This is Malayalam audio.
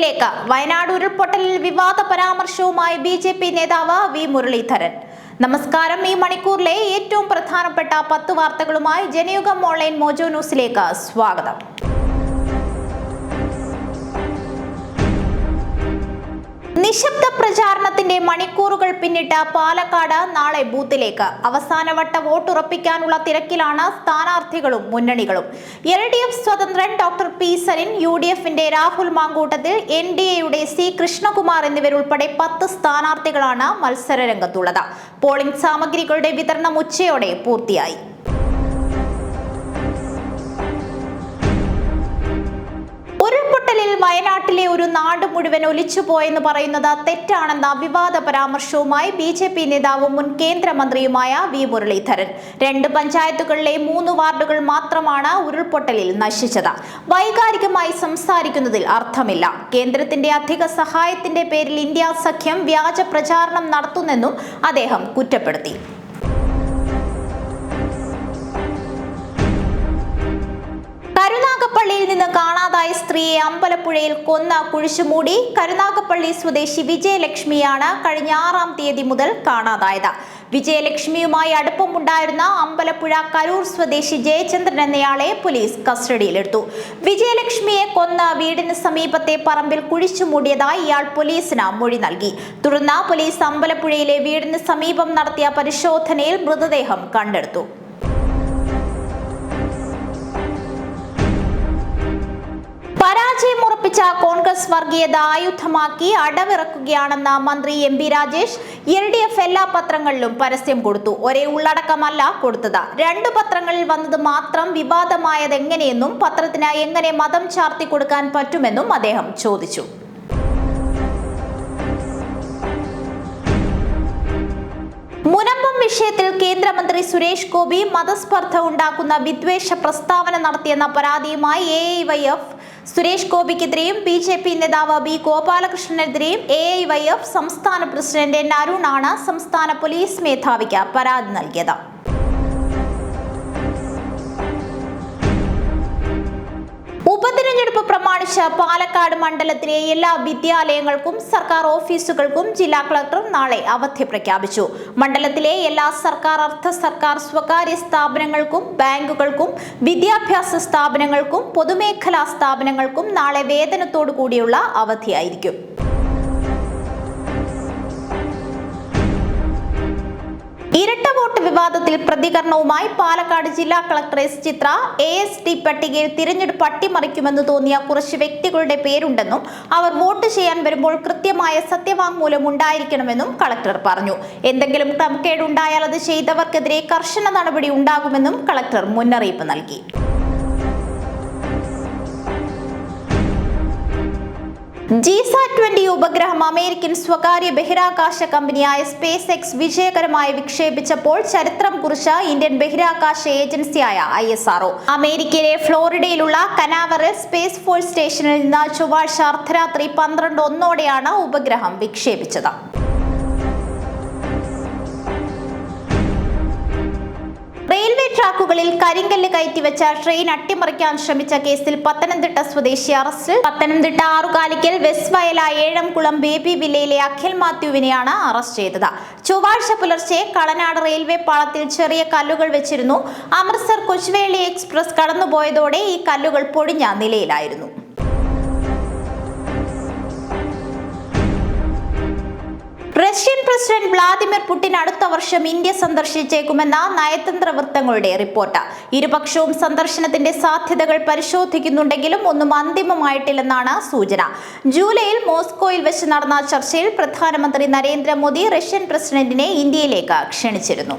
ന്യൂസിലേക്ക് വയനാട് ഉരുൾപൊട്ടലിൽ വിവാദ പരാമർശവുമായി ബി ജെ പി നേതാവ് വി മുരളീധരൻ. നമസ്കാരം. ഈ മണിക്കൂറിലെ ഏറ്റവും പ്രധാനപ്പെട്ട പത്ത് വാർത്തകളുമായി ജനയുഗം ഓൺലൈൻ മോജോ ന്യൂസിലേക്ക് സ്വാഗതം. നിശബ്ദ പ്രചാരണത്തിന്റെ മണിക്കൂറുകൾ പിന്നിട്ട് പാലക്കാട് നാളെ ബൂത്തിലേക്ക്. അവസാനവട്ട വോട്ടുറപ്പിക്കാനുള്ള തിരക്കിലാണ് സ്ഥാനാർത്ഥികളും മുന്നണികളും. L D F സ്വതന്ത്രൻ doctor P Sarin U D എഫിന്റെ രാഹുൽ മാങ്കൂട്ടത്തിൽ എൻ ഡി എയുടെ സി കൃഷ്ണകുമാർ എന്നിവരുൾപ്പെടെ പത്ത് സ്ഥാനാർത്ഥികളാണ് മത്സര രംഗത്തുള്ളത് പോളിംഗ് സാമഗ്രികളുടെ വിതരണം ഉച്ചയോടെ പൂർത്തിയായി. വയനാട്ടിലെ ഒരു നാട് മുഴുവൻ ഒലിച്ചുപോയെന്ന് പറയുന്നത് തെറ്റാണെന്ന വിവാദ പരാമർശവുമായി ബി ജെ പി നേതാവും മുൻ കേന്ദ്രമന്ത്രിയുമായ വി മുരളീധരൻ. രണ്ട് പഞ്ചായത്തുകളിലെ മൂന്ന് വാർഡുകൾ മാത്രമാണ് ഉരുൾപൊട്ടലിൽ നശിച്ചത്. വൈകാരികമായി സംസാരിക്കുന്നതിൽ അർത്ഥമില്ല. കേന്ദ്രത്തിന്റെ അധിക സഹായത്തിന്റെ പേരിൽ ഇന്ത്യ സഖ്യം വ്യാജ പ്രചാരണം നടത്തുന്നെന്നും അദ്ദേഹം കുറ്റപ്പെടുത്തി. കരുനാഗപ്പള്ളിയിൽ നിന്ന് കാണാതായ സ്ത്രീയെ അമ്പലപ്പുഴയിൽ കൊന്ന കുഴിച്ചുമൂടി കരുനാഗപ്പള്ളി സ്വദേശി വിജയലക്ഷ്മിയാണ് കഴിഞ്ഞ ആറാം തീയതി മുതൽ കാണാതായത്. വിജയലക്ഷ്മിയുമായി അടുപ്പമുണ്ടായിരുന്ന അമ്പലപ്പുഴ കരൂർ സ്വദേശി ജയചന്ദ്രൻ എന്നയാളെ പോലീസ് കസ്റ്റഡിയിലെടുത്തു. വിജയലക്ഷ്മിയെ കൊന്ന വീടിന് സമീപത്തെ പറമ്പിൽ കുഴിച്ചുമൂടിയതായി ഇയാൾ പോലീസിന് മൊഴി നൽകി. തുടർന്ന് പോലീസ് അമ്പലപ്പുഴയിലെ വീടിന് സമീപം നടത്തിയ പരിശോധനയിൽ മൃതദേഹം കണ്ടെടുത്തു. പരാജയം ഉറപ്പിച്ച കോൺഗ്രസ് വർഗീയത ആയുധമാക്കി അടവിറക്കുകയാണെന്ന മന്ത്രി M P Rajesh L D F എല്ലാ പത്രങ്ങളിലും പരസ്യം കൊടുത്തു. ഒരേ ഉള്ളടക്കമല്ല കൊടുത്തത്. രണ്ട് പത്രങ്ങളിൽ വന്നത് മാത്രം വിവാദമായത് എങ്ങനെയെന്നും പത്രത്തിന് എങ്ങനെ മതം ചാർത്തി കൊടുക്കാൻ പറ്റുമെന്നും അദ്ദേഹം ചോദിച്ചു. മുനമ്പം വിഷയത്തിൽ കേന്ദ്രമന്ത്രി സുരേഷ് ഗോപി മതസ്പർദ്ധ ഉണ്ടാക്കുന്ന വിദ്വേഷ പ്രസ്താവന നടത്തിയെന്ന പരാതിയുമായി A I Y F Suresh ഗോപിക്കെതിരെയും B J P നേതാവ് ബി ഗോപാലകൃഷ്ണനെതിരെയും എ ഐ വൈ എഫ് സംസ്ഥാന പ്രസിഡന്റ് എൻ അരുണാണ് സംസ്ഥാന പോലീസ് മേധാവിക്ക് പരാതി നൽകിയത്. ഉപതിരഞ്ഞെടുപ്പ് പ്രമാണിച്ച് പാലക്കാട് മണ്ഡലത്തിലെ എല്ലാ വിദ്യാലയങ്ങൾക്കും സർക്കാർ ഓഫീസുകൾക്കും ജില്ലാ കളക്ടർ നാളെ അവധി പ്രഖ്യാപിച്ചു. മണ്ഡലത്തിലെ എല്ലാ സർക്കാർ അർദ്ധ സർക്കാർ സ്വകാര്യ സ്ഥാപനങ്ങൾക്കും ബാങ്കുകൾക്കും വിദ്യാഭ്യാസ സ്ഥാപനങ്ങൾക്കും പൊതുമേഖലാ സ്ഥാപനങ്ങൾക്കും നാളെ വേതനത്തോടു കൂടിയുള്ള അവധിയായിരിക്കും. വോട്ട് വിവാദത്തിൽ പ്രതികരണവുമായി പാലക്കാട് ജില്ലാ collector S Chitra A S T പട്ടികയിൽ തിരഞ്ഞെടുപ്പ് അട്ടിമറിക്കുമെന്ന് തോന്നിയ കുറച്ച് വ്യക്തികളുടെ പേരുണ്ടെന്നും അവർ വോട്ട് ചെയ്യാൻ വരുമ്പോൾ കൃത്യമായ സത്യവാങ്മൂലം ഉണ്ടായിരിക്കണമെന്നും കളക്ടർ പറഞ്ഞു. എന്തെങ്കിലും ക്രമക്കേടുണ്ടായാൽ അത് ചെയ്തവർക്കെതിരെ കർശന നടപടി ഉണ്ടാകുമെന്നും കളക്ടർ മുന്നറിയിപ്പ് നൽകി. ജിസാറ്റ് ട്വന്റി ഉപഗ്രഹം അമേരിക്കൻ സ്വകാര്യ ബഹിരാകാശ കമ്പനിയായ സ്പേസ് എക്സ് വിജയകരമായി വിക്ഷേപിച്ചപ്പോൾ ചരിത്രം കുറിച്ച ഇന്ത്യൻ ബഹിരാകാശ ഏജൻസിയായ ഐ എസ് ആർഒ അമേരിക്കയിലെ ഫ്ലോറിഡയിലുള്ള കനാവറൽ സ്പേസ് ഫോഴ്സ് സ്റ്റേഷനിൽ നിന്ന് ചൊവ്വാഴ്ച അർദ്ധരാത്രി പന്ത്രണ്ട് ഒന്നോടെയാണ് ഉപഗ്രഹം വിക്ഷേപിച്ചത്. റെയിൽവേ ട്രാക്കുകളിൽ കരിങ്കല്ല് കയറ്റിവെച്ച ട്രെയിൻ അട്ടിമറിക്കാൻ ശ്രമിച്ച കേസിൽ പത്തനംതിട്ട സ്വദേശി arrest. Pathanamthitta Arukalikkal west Vayala Ezhamkulam Baby Villa Akhil മാത്യുവിനെയാണ് arrest ചെയ്തത്. ചൊവ്വാഴ്ച പുലർച്ചെ കളനാട് റെയിൽവേ പാളത്തിൽ ചെറിയ കല്ലുകൾ വെച്ചിരുന്നു. അമൃത്സർ കൊച്ചുവേളി എക്സ്പ്രസ് കടന്നുപോയതോടെ ഈ കല്ലുകൾ പൊടിഞ്ഞ നിലയിലായിരുന്നു. റഷ്യൻ പ്രസിഡന്റ് വ്ളാദിമിർ പുടിൻ അടുത്ത വർഷം ഇന്ത്യ സന്ദർശിച്ചേക്കുമെന്ന നയതന്ത്ര വൃത്തങ്ങളുടെ റിപ്പോർട്ട്. ഇരുപക്ഷവും സന്ദർശനത്തിന്റെ സാധ്യതകൾ പരിശോധിക്കുന്നുണ്ടെങ്കിലും ഒന്നും അന്തിമമായിട്ടില്ലെന്നാണ് സൂചന. ജൂലൈയിൽ മോസ്കോയിൽ വെച്ച് നടന്ന ചർച്ചയിൽ പ്രധാനമന്ത്രി നരേന്ദ്രമോദി റഷ്യൻ പ്രസിഡന്റിനെ ഇന്ത്യയിലേക്ക് ക്ഷണിച്ചിരുന്നു.